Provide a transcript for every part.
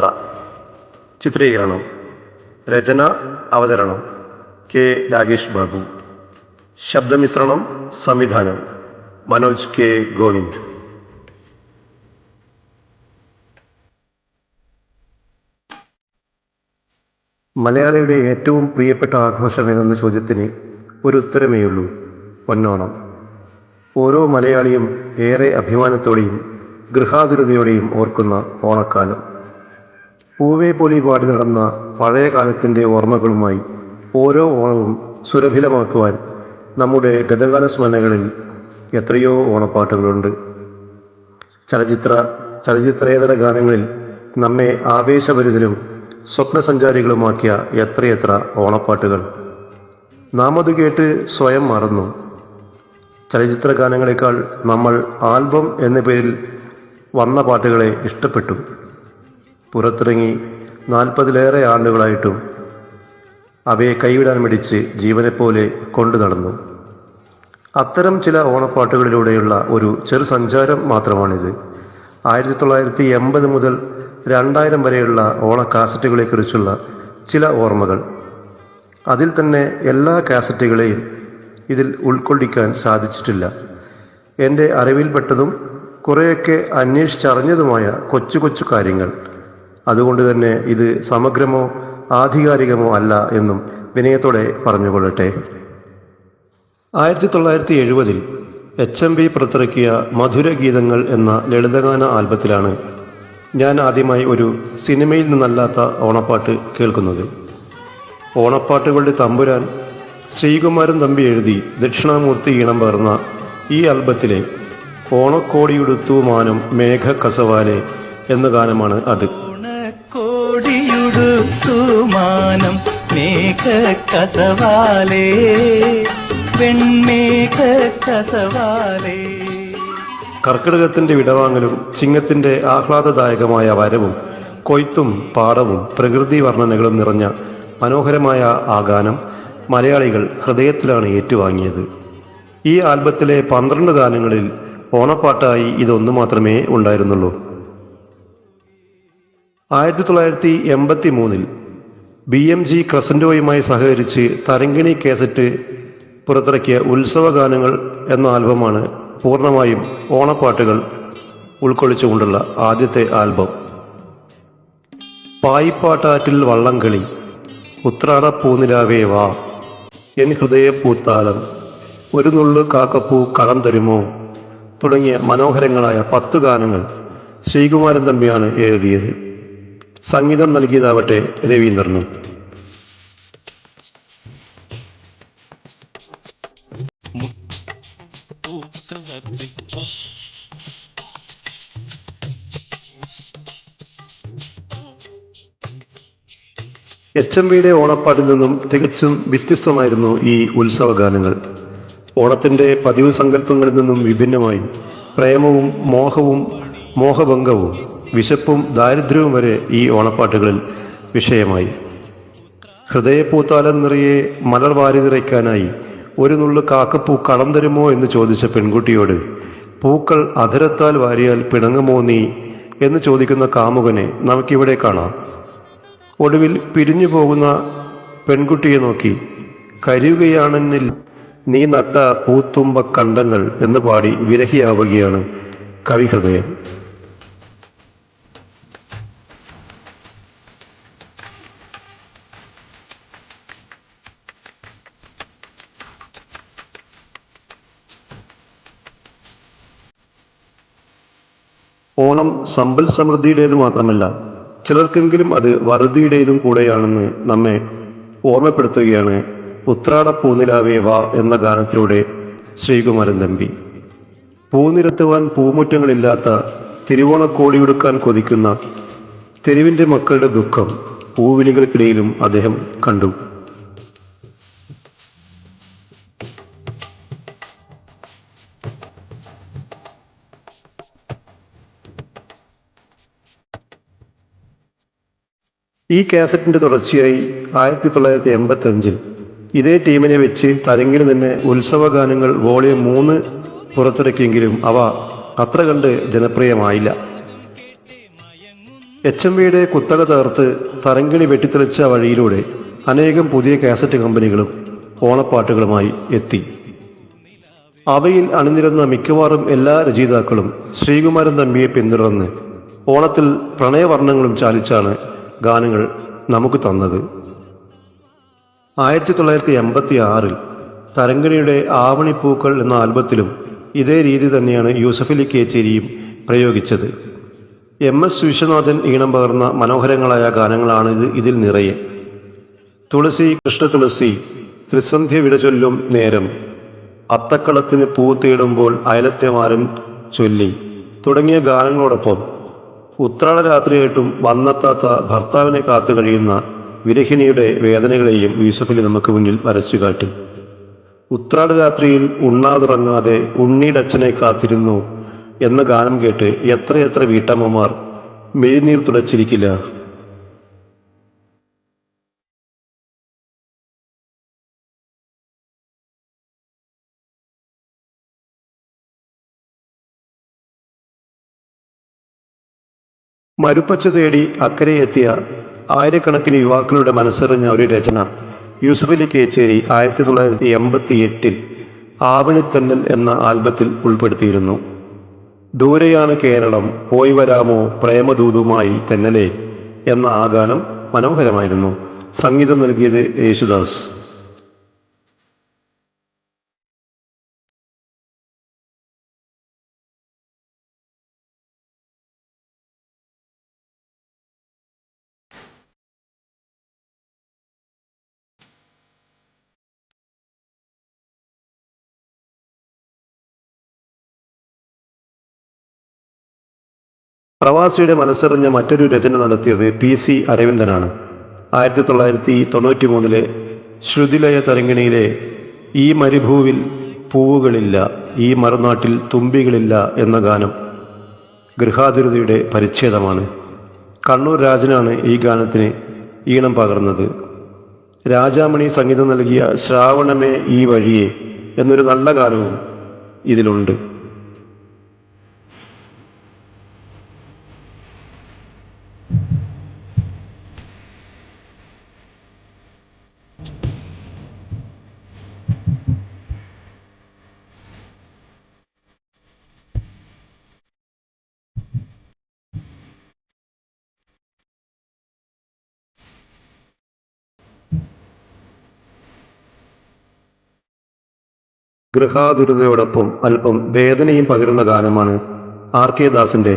ചലച്ചിത്ര ചിത്രീകരണം. രചന അവതരണം. കെ. രാകേഷ് ബാബു. ശബ്ദമിശ്രണം സംവിധാനം. മനോജ് കെ. ഗോവിന്ദ്. മലയാളിയുടെ ഏറ്റവും പ്രിയപ്പെട്ട ആഘോഷം എന്ന ചോദ്യത്തിന് ഒരു ഉത്തരമേയുള്ളൂ. പൊന്നോണം. ഓരോ മലയാളിയും ഏറെ അഭിമാനത്തോടെയും ഗൃഹാതുരതയോടെയും ഓർക്കുന്ന ഓണക്കാലം. പൂവേ പൊലി പാടി നടന്ന പഴയ കാലത്തിന്റെ ഓർമ്മകളുമായി ഓരോ ഓണവും സുരഭിലമാക്കുവാൻ നമ്മുടെ ഗതകാല സ്മരണകളിൽ എത്രയോ ഓണപ്പാട്ടുകളുണ്ട്. ചലച്ചിത്ര ചലച്ചിത്രേതര ഗാനങ്ങളിൽ നമ്മെ ആവേശഭരിതരും സ്വപ്നസഞ്ചാരികളുമാക്കിയ എത്രയെത്ര ഓണപ്പാട്ടുകൾ. നാം അത് കേട്ട് സ്വയം മറന്നു. ചലച്ചിത്ര ഗാനങ്ങളെക്കാൾ നമ്മൾ ആൽബം എന്ന പേരിൽ വന്ന പാട്ടുകളെ ഇഷ്ടപ്പെട്ടു. പുറത്തിറങ്ങി നാൽപ്പതിലേറെ ആണ്ടുകളായിട്ടും അവയെ കൈവിടാൻ മടിച്ച് ജീവനെപ്പോലെ കൊണ്ടു നടന്നു. അത്തരം ചില ഓണപ്പാട്ടുകളിലൂടെയുള്ള ഒരു ചെറു സഞ്ചാരം മാത്രമാണിത്. ആയിരത്തി തൊള്ളായിരത്തി എൺപത് മുതൽ രണ്ടായിരം വരെയുള്ള ഓണ കാസറ്റുകളെക്കുറിച്ചുള്ള ചില ഓർമ്മകൾ. അതിൽ തന്നെ എല്ലാ കാസറ്റുകളെയും ഇതിൽ ഉൾക്കൊള്ളിക്കാൻ സാധിച്ചിട്ടില്ല. എന്റെ അറിവിൽപ്പെട്ടതും കുറേയൊക്കെ അന്വേഷിച്ചറിഞ്ഞതുമായ കൊച്ചു കൊച്ചു കാര്യങ്ങൾ. അതുകൊണ്ട് തന്നെ ഇത് സമഗ്രമോ ആധികാരികമോ അല്ല എന്നും വിനയത്തോടെ പറഞ്ഞുകൊള്ളട്ടെ. ആയിരത്തി തൊള്ളായിരത്തി എഴുപതിൽ എച്ച് എം പി പുറത്തിറക്കിയ മധുരഗീതങ്ങൾ എന്ന ലളിതഗാന ആൽബത്തിലാണ് ഞാൻ ആദ്യമായി ഒരു സിനിമയിൽ നിന്നല്ലാത്ത ഓണപ്പാട്ട് കേൾക്കുന്നത്. ഓണപ്പാട്ടുകളുടെ തമ്പുരാൻ ശ്രീകുമാരൻ തമ്പി എഴുതി ദക്ഷിണാമൂർത്തി ഈണം പകർന്ന ഈ ആൽബത്തിലെ ഓണക്കോടിയുടുത്തു മാനം മേഘ കസവാലെ എന്ന ഗാനമാണ് അത്. ഓണക്കോടിയുടുത്തു മാനം മേഘ കസവാലേ വെൺമേഘ കസവാലേ കർക്കിടകത്തിന്റെ വിടവാങ്ങലും ചിങ്ങത്തിന്റെ ആഹ്ലാദദായകമായ വരവും കൊയ്ത്തും പാടവും പ്രകൃതി വർണനകളും നിറഞ്ഞ മനോഹരമായ ആ ഗാനം മലയാളികൾ ഹൃദയത്തിലാണ് ഏറ്റുവാങ്ങിയത്. ഈ ആൽബത്തിലെ പന്ത്രണ്ട് ഗാനങ്ങളിൽ ഓണപ്പാട്ടായി ഇതൊന്നു മാത്രമേ ഉണ്ടായിരുന്നുള്ളൂ. ആയിരത്തി തൊള്ളായിരത്തി എൺപത്തി മൂന്നിൽ ബി എം ജി ക്രസൻഡോയുമായി സഹകരിച്ച് തരങ്കിണി കേസറ്റ് പുറത്തിറക്കിയ ഉത്സവ ഗാനങ്ങൾ എന്ന ആൽബമാണ് പൂർണമായും ഓണപ്പാട്ടുകൾ ഉൾക്കൊള്ളിച്ചുകൊണ്ടുള്ള ആദ്യത്തെ ആൽബം. പായിപ്പാട്ടാറ്റിൽ വള്ളംകളി ഉത്രാട പൂനിലാവേ വാ എൻ ഹൃദയപ്പൂത്താലം ഒരു നുള്ളു കാക്കപ്പൂ കളം തരുമോ തുടങ്ങിയ മനോഹരങ്ങളായ പത്ത് ഗാനങ്ങൾ ശ്രീകുമാരൻ തമ്പിയാണ് എഴുതിയത്. സംഗീതം നൽകിയതാവട്ടെ രവീന്ദ്രനും. എച്ച് എം ബിയുടെ ഓണപ്പാട്ടിൽ നിന്നും തികച്ചും വ്യത്യസ്തമായിരുന്നു ഈ ഉത്സവ ഗാനങ്ങൾ ഓണത്തിന്റെ പതിവ് സങ്കല്പങ്ങളിൽ നിന്നും വിഭിന്നമായി പ്രേമവും മോഹവും മോഹഭംഗവും വിശപ്പും ദാരിദ്ര്യവും വരെ ഈ ഓണപ്പാട്ടുകളിൽ വിഷയമായി. ഹൃദയപ്പൂത്താലം നിറയെ മലർ വാരി നിറയ്ക്കാനായി ഒരു നുള്ളു കാക്കപ്പൂ കളം തരുമോ എന്ന് ചോദിച്ച പെൺകുട്ടിയോട് പൂക്കൾ അധരത്താൽ വാരിയാൽ പിണങ്ങുമോ നീ? എന്ന് ചോദിക്കുന്ന കാമുകനെ നമുക്കിവിടെ കാണാം. ഒടുവിൽ പിരിഞ്ഞു പോകുന്ന പെൺകുട്ടിയെ നോക്കി കരുകയാണെന്നിൽ നീ നട്ട പൂത്തുമ്പ കണ്ടങ്ങൾ എന്ന് പാടി വിരഹിയാവുകയാണ് കവിഹൃദയം ഓണം സമ്പൽ സമൃദ്ധിയുടേത് മാത്രമല്ല ചിലർക്കെങ്കിലും അത് വറുതിയുടേതും കൂടെയാണെന്ന് നമ്മെ ഓർമ്മപ്പെടുത്തുകയാണ് ഉത്രാട പൂനിലാവേ വാ എന്ന ഗാനത്തിലൂടെ ശ്രീകുമാരൻ തമ്പി. പൂനിരത്തുവാൻ പൂമുറ്റങ്ങളില്ലാത്ത തിരുവോണക്കോടിയെടുക്കാൻ കൊതിക്കുന്ന തെരുവിന്റെ മക്കളുടെ ദുഃഖം പൂവിളികൾക്കിടയിലും അദ്ദേഹം കണ്ടു. ഈ കാസറ്റിന്റെ തുടർച്ചയായി ആയിരത്തി തൊള്ളായിരത്തി എൺപത്തി അഞ്ചിൽ ഇതേ ടീമിനെ വെച്ച് തരങ്കിന് തന്നെ ഉത്സവ ഗാനങ്ങൾ വോളിയം മൂന്ന് പുറത്തിറക്കിയെങ്കിലും അവ അത്ര കണ്ട് ജനപ്രിയമായില്ല. എച്ച് എം വിയുടെ കുത്തക തകർത്ത് തരങ്കിണി വെട്ടിത്തെളിച്ച വഴിയിലൂടെ അനേകം പുതിയ കാസറ്റ് കമ്പനികളും ഓണപ്പാട്ടുകളുമായി എത്തി. അവയിൽ അണിനിരുന്ന മിക്കവാറും എല്ലാ രചയിതാക്കളും ശ്രീകുമാരൻ തമ്പിയെ പിന്തുടർന്ന് ഓണത്തിൽ പ്രണയവർണങ്ങളും ചാലിച്ചാണ് ഗാനങ്ങൾ നമുക്ക് തന്നത്. ആയിരത്തി തൊള്ളായിരത്തി എൺപത്തി ആറിൽ തരങ്കിണിയുടെ ആവണിപ്പൂക്കൾ എന്ന ആൽബത്തിലും ഇതേ രീതി തന്നെയാണ് യൂസഫലി കേച്ചേരിയും പ്രയോഗിച്ചത്. എം എസ് വിശ്വനാഥൻ ഈണം പകർന്ന മനോഹരങ്ങളായ ഗാനങ്ങളാണ് ഇത് ഇതിൽ നിറയെ. തുളസി കൃഷ്ണ തുളസി ത്രിസന്ധ്യ വിട ചൊല്ലും നേരം അത്തക്കളത്തിന് പൂ തേടുമ്പോൾ അയലത്തെമാരൻ ചൊല്ലി തുടങ്ങിയ ഗാനങ്ങളോടൊപ്പം ഉത്രാട രാത്രിയായിട്ടും വന്നെത്താത്ത ഭർത്താവിനെ കാത്തു കഴിയുന്ന വിരഹിണിയുടെ വേദനകളെയും യൂസഫലി നമുക്ക് മുന്നിൽ വരച്ചു കാട്ടി. ഉത്രാട രാത്രിയിൽ ഉണ്ണാതിറങ്ങാതെ ഉണ്ണിയുടെ അച്ഛനെ കാത്തിരുന്നു എന്ന ഗാനം കേട്ട് എത്രയെത്ര വീട്ടമ്മമാർ മെഴുനീർ തുടച്ചിരിക്കില്ല. മരുപ്പച്ച തേടി അക്കരെ എത്തിയ ആയിരക്കണക്കിന് യുവാക്കളുടെ മനസ്സറിഞ്ഞ ഒരു രചന. യൂസഫലി കേച്ചേരി ആയിരത്തി തൊള്ളായിരത്തി എൺപത്തി എട്ടിൽ ആവണിത്തന്നൽ എന്ന ആൽബത്തിൽ ഉൾപ്പെടുത്തിയിരുന്നു. ദൂരെയാണ് കേരളം പോയി വരാമോ പ്രേമദൂതുമായി തെന്നലേ എന്ന ആ ഗാനം മനോഹരമായിരുന്നു. സംഗീതം നൽകിയത് യേശുദാസ്. പ്രവാസിയുടെ മനസ്സറിഞ്ഞ മറ്റൊരു രചന നടത്തിയത് പി സി അരവിന്ദനാണ്. ആയിരത്തി തൊള്ളായിരത്തി തൊണ്ണൂറ്റി മൂന്നിലെ ശ്രുതിലയ തരങ്കിണിയിലെ ഈ മരുഭൂവിൽ പൂവുകളില്ല ഈ മറുനാട്ടിൽ തുമ്പികളില്ല എന്ന ഗാനം ഗൃഹാതിരതയുടെ പരിച്ഛേദമാണ്. കണ്ണൂർ രാജനാണ് ഈ ഗാനത്തിന് ഈണം പകർന്നത്. രാജാമണി സംഗീതം നൽകിയ ശ്രാവണമേ ഈ വഴിയെ എന്നൊരു നല്ല ഗാനവും ഇതിലുണ്ട്. ഗൃഹാതുരതയോടൊപ്പം അല്പം വേദനയും പകരുന്ന ഗാനമാണ് ആർ കെ ദാസിന്റെ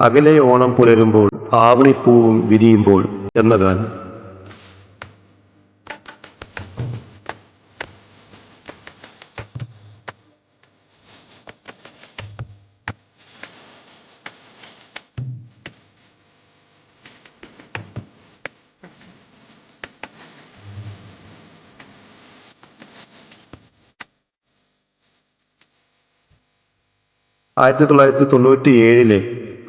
അകലെ ഓണം പുലരുമ്പോൾ ആവണിപ്പൂവും വിരിയുമ്പോൾ എന്ന ഗാനം. ആയിരത്തി തൊള്ളായിരത്തി തൊണ്ണൂറ്റി ഏഴിലെ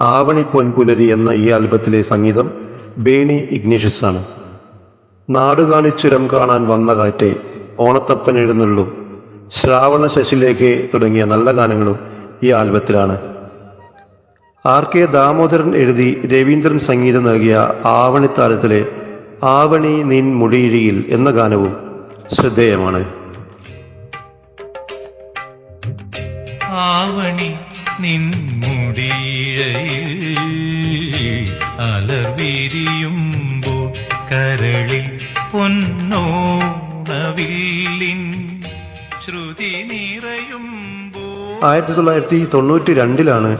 ആവണി പൊൻപുലരി എന്ന ഈ ആൽബത്തിലെ സംഗീതം ബേണി ഇഗ്നീഷ്യസ് ആണ് നാടു കാണിച്ചുരം കാണാൻ വന്ന കാറ്റെ ഓണത്തപ്പൻ എഴുന്നള്ളു. ശ്രാവണ ശശിലേക്ക് തുടങ്ങിയ നല്ല ഗാനങ്ങളും ഈ ആൽബത്തിലാണ്. ആർ കെ ദാമോദരൻ എഴുതി രവീന്ദ്രൻ സംഗീതം നൽകിയ ആവണിത്താരത്തിലെ ആവണി നിൻ മുടിയിഴിയിൽ എന്ന ഗാനവും ശ്രദ്ധേയമാണ്. ആവണി പൊന്നോണവില്ലിൻ ശ്രുതി നിറയും ആയിരത്തി തൊള്ളായിരത്തി തൊണ്ണൂറ്റി രണ്ടിലാണ്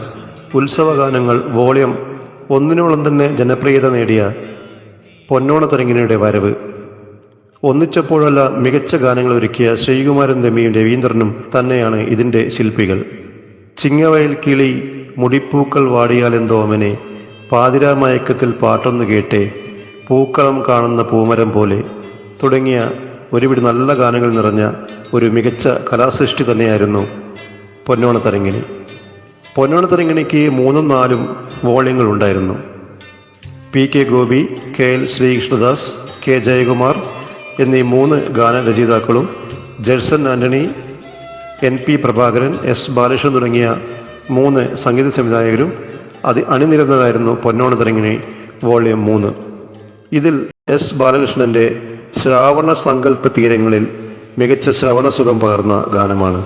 ഉത്സവഗാനങ്ങൾ വോളിയം ഒന്നിനോളം തന്നെ ജനപ്രിയത നേടിയ പൊന്നോണ വരവ്. ഒന്നിച്ചപ്പോഴല്ല മികച്ച ഗാനങ്ങൾ ഒരുക്കിയ ശ്രീകുമാരൻ ദമ്മിയും രവീന്ദ്രനും തന്നെയാണ് ഇതിന്റെ ശില്പികൾ. ചിങ്ങവയൽ കിളി മുടിപ്പൂക്കൾ വാടിയാലെന്തോമനെ പാതിരാമയക്കത്തിൽ പാട്ടൊന്നു കേട്ടേ. പൂക്കളം കാണുന്ന പൂമരം പോലെ. തുടങ്ങിയ ഒരുപിടി നല്ല ഗാനങ്ങൾ നിറഞ്ഞ ഒരു മികച്ച കലാസൃഷ്ടി തന്നെയായിരുന്നു പൊന്നോണ തരങ്ങിണി പൊന്നോണ തരങ്ങിണിക്ക് മൂന്നും നാലും വോളിയങ്ങൾ ഉണ്ടായിരുന്നു. P K Gopi K L Sreekrishnadas K Jayakumar എന്നീ മൂന്ന് ഗാനരചയിതാക്കളും Jerson Antony N P Prabhakaran S Balakrishnan തുടങ്ങിയ മൂന്ന് സംഗീത സംവിധായകരും അത് അണിനിരുന്നതായിരുന്നു പൊന്നോണ വോളിയം മൂന്ന്. ഇതിൽ എസ് ബാലകൃഷ്ണന്റെ ശ്രാവണ സങ്കല്പ തീരങ്ങളിൽ മികച്ച ശ്രവണസുഖം പകർന്ന ഗാനമാണ്.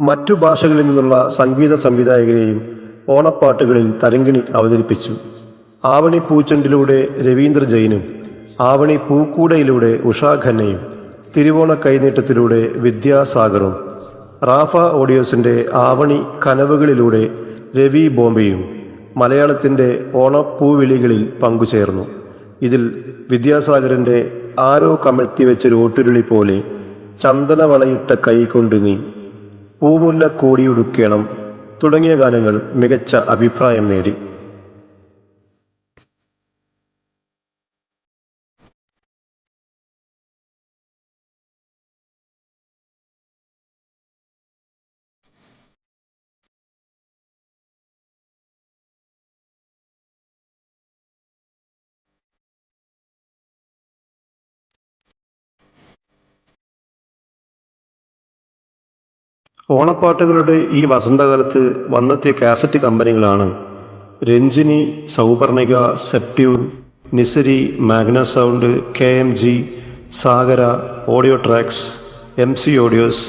മറ്റു ഭാഷകളിൽ നിന്നുള്ള സംഗീത സംവിധായകരെയും ഓണപ്പാട്ടുകളിൽ തരങ്കിണി അവതരിപ്പിച്ചു. ആവണി പൂച്ചെണ്ടിലൂടെ രവീന്ദ്ര ജൈനും ആവണി പൂക്കൂടയിലൂടെ ഉഷാ ഖന്നയും തിരുവോണ കൈനീട്ടത്തിലൂടെ വിദ്യാസാഗറും റാഫ ഓഡിയോസിന്റെ ആവണി കനവുകളിലൂടെ രവി ബോംബെയും മലയാളത്തിന്റെ ഓണപ്പൂവിളികളിൽ പങ്കുചേർന്നു. ഇതിൽ വിദ്യാസാഗറിന്റെ ആരോ കമഴ്ത്തി വെച്ചൊരു ഓട്ടുരുളി പോലെ ചന്ദനവളയിട്ട കൈ കൊണ്ട് നീ പൂമുല്ല കോടിയുടുക്കേണം തുടങ്ങിയ ഗാനങ്ങൾ മികച്ച അഭിപ്രായം നേടി. ഓണപ്പാട്ടുകളുടെ ഈ വസന്തകാലത്ത് വന്നെത്തിയ കാസറ്റ് കമ്പനികളാണ് Ranjini Sauparnika സെപ്റ്റ്യൂൺ Nisari Magna Sound K M G Sagara Audio Tracks M C Audios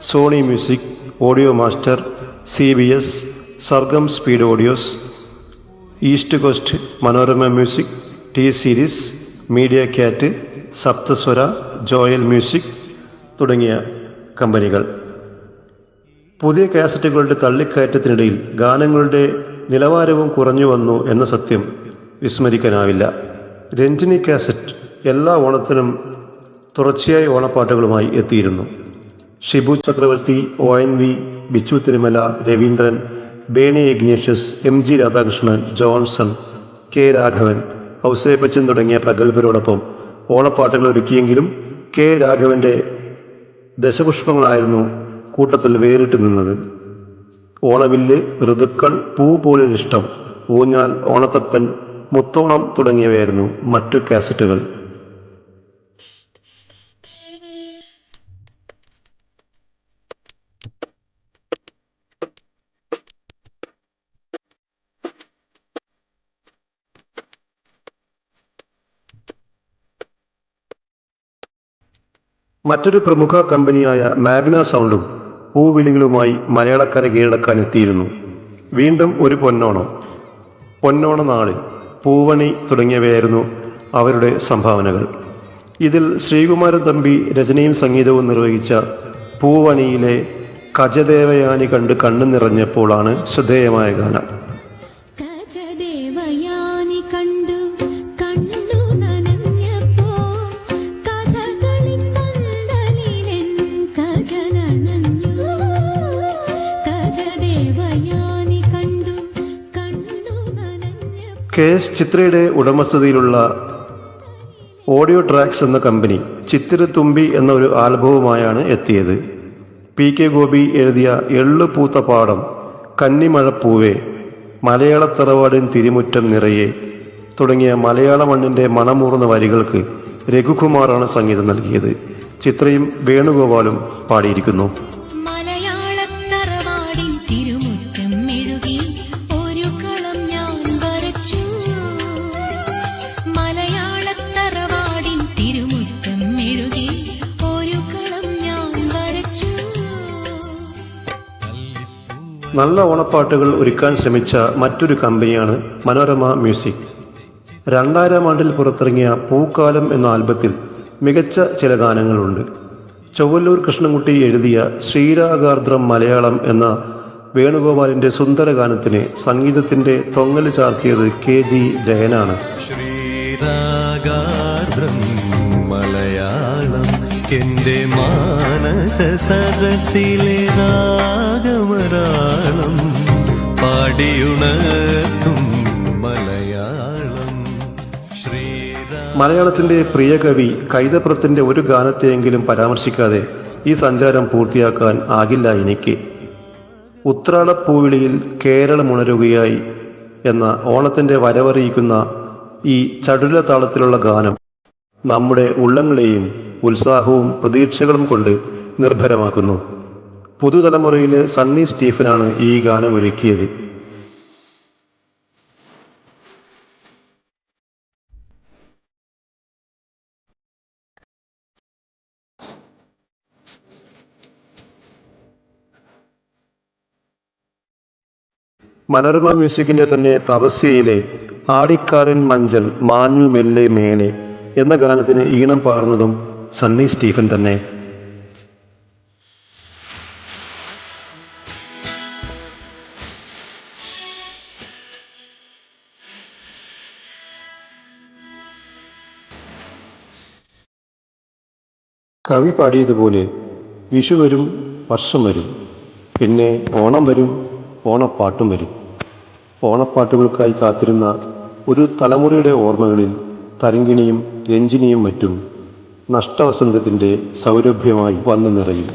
Sony Music Audio Master C B S Sargam Speed Audios East Coast Manorama Music T Series Media Cat Saptaswara Joel Music തുടങ്ങിയ കമ്പനികൾ. പുതിയ കാസറ്റുകളുടെ തള്ളിക്കയറ്റത്തിനിടയിൽ ഗാനങ്ങളുടെ നിലവാരവും കുറഞ്ഞു വന്നു എന്ന സത്യം വിസ്മരിക്കാനാവില്ല. Ranjini cassette എല്ലാ ഓണത്തിനും തുടർച്ചയായ ഓണപ്പാട്ടുകളുമായി എത്തിയിരുന്നു. Shibu Chakravarthy O N V Bichu Thirumala Raveendran Berny Ignatius M G Radhakrishnan Johnson K Raghavan Ouseppachan തുടങ്ങിയ പ്രഗത്ഭരോടൊപ്പം ഓണപ്പാട്ടുകൾ ഒരുക്കിയെങ്കിലും കെ രാഘവന്റെ ദശപുഷ്പങ്ങളായിരുന്നു കൂട്ടത്തിൽ വേറിട്ട് നിന്നത്. ഓണവില്ല് ഋതുക്കൾ പൂ പോലെ ഇഷ്ടം. ഊഞ്ഞാൽ ഓണത്തപ്പൻ മുത്തോണം തുടങ്ങിയവയായിരുന്നു മറ്റു കാസറ്റുകൾ. മറ്റൊരു പ്രമുഖ കമ്പനിയായ മാഗ്ന സൗണ്ടും പൂവിളികളുമായി മലയാളക്കര കീഴടക്കാൻ എത്തിയിരുന്നു. വീണ്ടും ഒരു പൊന്നോണം. പൊന്നോണ നാളിൽ പൂവണി തുടങ്ങിയവയായിരുന്നു അവരുടെ സംഭാവനകൾ. ഇതിൽ ശ്രീകുമാരൻ തമ്പി രചനയും സംഗീതവും നിർവഹിച്ച പൂവണിയിലെ കജദേവയാനി കണ്ട് കണ്ണു നിറഞ്ഞപ്പോഴാണ് ശ്രദ്ധേയമായ ഗാനം. കെ എസ് ചിത്രയുടെ ഉടമസ്ഥതയിലുള്ള ഓഡിയോ ട്രാക്സ് എന്ന കമ്പനി ചിത്തിരത്തുമ്പി എന്ന ഒരു ആൽബവുമായാണ് എത്തിയത്. പി കെ ഗോപി എഴുതിയ എള്ളു പൂത്ത പാടം കന്നിമഴപ്പൂവേ മലയാള തറവാടിൻ തിരുമുറ്റം നിറയെ തുടങ്ങിയ മലയാള മണ്ണിന്റെ മണമൂർന്ന വരികൾക്ക് രഘുകുമാറാണ് സംഗീതം നൽകിയത്. ചിത്രയും വേണുഗോപാലും പാടിയിരിക്കുന്നു. നല്ല ഓണപ്പാട്ടുകൾ ഒരുക്കാൻ ശ്രമിച്ച മറ്റൊരു കമ്പനിയാണ് മനോരമ മ്യൂസിക്. രണ്ടായിരം ആണ്ടിൽ പുറത്തിറങ്ങിയ പൂക്കാലം എന്ന ആൽബത്തിൽ മികച്ച ചില ഗാനങ്ങളുണ്ട്. ചൊവ്വല്ലൂർ കൃഷ്ണൻകുട്ടി എഴുതിയ ശ്രീരാഗാർദ്രം മലയാളം എന്ന വേണുഗോപാലിന്റെ സുന്ദര ഗാനത്തിന് സംഗീതത്തിന്റെ തൊങ്ങൽ ചാർത്തിയത് കെ ജി ജയനാണ്. ശ്രീരാഗാർദ്രം മലയാളം. എന്റെ മാനസ സരസിലെ രാഗമരാളം പാടിയുണർത്തും മലയാളം. മലയാളത്തിന്റെ പ്രിയ കവി കൈതപ്രത്തിന്റെ ഒരു ഗാനത്തെയെങ്കിലും പരാമർശിക്കാതെ ഈ സഞ്ചാരം പൂർത്തിയാക്കാൻ ആകില്ല എനിക്ക്. ഉത്രാടപ്പൂവിളിയിൽ കേരളമുണരുകയായി എന്ന ഓണത്തിന്റെ വരവറിയിക്കുന്ന ഈ ചടുല താളത്തിലുള്ള ഗാനം നമ്മുടെ ഉള്ളങ്ങളെയും ഉത്സാഹവും പ്രതീക്ഷകളും കൊണ്ട് നിർഭരമാക്കുന്നു. പുതുതലമുറയിലെ സണ്ണി സ്റ്റീഫനാണ് ഈ ഗാനം ഒരുക്കിയത്. മനോരമ മ്യൂസിക്കിന്റെ തന്നെ തപസ്യയിലെ ആടിക്കാരൻ മഞ്ചൽ മാഞ്ഞു മെല്ലെ മേലെ എന്ന ഗാനത്തിന് ഈണം പാർന്നതും സണ്ണി സ്റ്റീഫൻ തന്നെ. കവി പാടിയതുപോലെ വിഷു വരും വർഷം വരും. പിന്നെ ഓണം വരും ഓണപ്പാട്ടും വരും. ഓണപ്പാട്ടുകൾക്കായി കാത്തിരുന്ന ഒരു തലമുറയുടെ ഓർമ്മകളിൽ തരങ്കിണിയും രഞ്ജിനിയും മറ്റും നഷ്ടവസന്തത്തിന്റെ സൗരഭ്യമായി വന്നു നിറയും